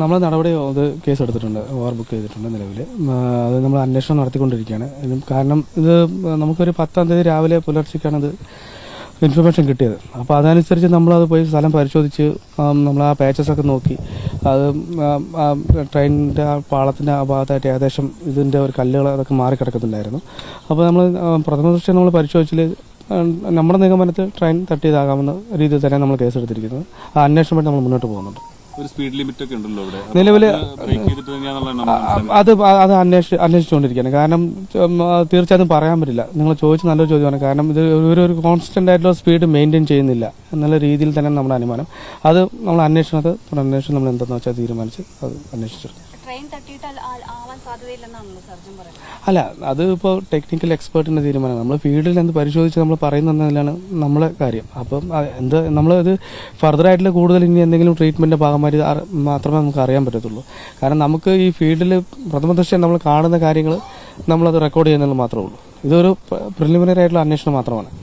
നമ്മൾ നടപടി അത് കേസ് എടുത്തിട്ടുണ്ട് ഓവർ ബുക്ക് ചെയ്തിട്ടുണ്ട് നിലവിൽ അത് നമ്മൾ അന്വേഷണം നടത്തിക്കൊണ്ടിരിക്കുകയാണ്. കാരണം ഇത് നമുക്കൊരു പത്താം തീയതി രാവിലെ പുലർച്ചയ്ക്കാണ് ഇത് ഇൻഫർമേഷൻ കിട്ടിയത്. അപ്പോൾ അതനുസരിച്ച് നമ്മളത് പോയി സ്ഥലം പരിശോധിച്ച് നമ്മൾ ആ പാച്ചസ് ഒക്കെ നോക്കി. അത് ട്രെയിനിന്റെ ആ പാളത്തിന്റെ ആ ഭാഗത്തായിട്ട് ഏകദേശം ഇതിന്റെ ഒരു കല്ലുകൾ അതൊക്കെ മാറി കിടക്കുന്നുണ്ടായിരുന്നു അപ്പോൾ നമ്മൾ പ്രഥമ ദൃഷ്ടി നമ്മൾ പരിശോധിച്ചിൽ നമ്മുടെ നിഗമനത്തിൽ ട്രെയിൻ തട്ടിയതാകാമെന്ന രീതിയിൽ തന്നെ നമ്മൾ കേസെടുത്തിരിക്കുന്നത് ആ അന്വേഷണം അന്വേഷണമായിട്ട് നമ്മൾ മുന്നോട്ട് പോകുന്നുണ്ട്. ഒരു സ്പീഡ് ലിമിറ്റ് ഒക്കെ ഉണ്ടല്ലോ തന്നെയാണെന്നുള്ളതാണ് അത് അത് അന്വേഷിച്ച് അന്വേഷിച്ചുകൊണ്ടിരിക്കുകയാണ്. കാരണം തീർച്ചയായിട്ടും പറയാൻ പറ്റില്ല. നിങ്ങൾ ചോദിച്ച നല്ലൊരു ചോദ്യമാണ്. കാരണം ഇത് ഒരു ഒരു കോൺസ്റ്റന്റ് ആയിട്ടുള്ള സ്പീഡ് മെയിന്റെയിൻ ചെയ്യുന്നില്ല എന്നുള്ള രീതിയിൽ തന്നെ നമ്മുടെ അനുമാനം. അത് നമ്മൾ അന്വേഷണത് അന്വേഷണം നമ്മൾ എന്തെന്ന് വെച്ചാൽ തീരുമാനിച്ച് അത് അന്വേഷിച്ചു ട്രെയിൻ തട്ടിയിട്ട് അല്ല- അത് ഇപ്പോൾ ടെക്നിക്കൽ എക്സ്പേർട്ടിന്റെ തീരുമാനമാണ്. നമ്മൾ ഫീൽഡിൽ എന്ത് പരിശോധിച്ച് നമ്മൾ പറയുന്നതിലാണ് നമ്മളെ കാര്യം. അപ്പം എന്ത് നമ്മൾ ഇത് ഫർദർ ആയിട്ടുള്ള കൂടുതൽ ഇനി എന്തെങ്കിലും ട്രീറ്റ്മെന്റിന്റെ ഭാഗമായിട്ട് മാത്രമേ നമുക്ക് അറിയാൻ പറ്റത്തുള്ളൂ. കാരണം നമുക്ക് ഈ ഫീൽഡിൽ പ്രഥമ ദൃശ്യം നമ്മൾ കാണുന്ന കാര്യങ്ങൾ നമ്മളത് റെക്കോർഡ് ചെയ്യുന്നത് മാത്രമേ ഉള്ളൂ. ഇതൊരു പ്രിലിമിനറി ആയിട്ടുള്ള അന്വേഷണം മാത്രമാണ്.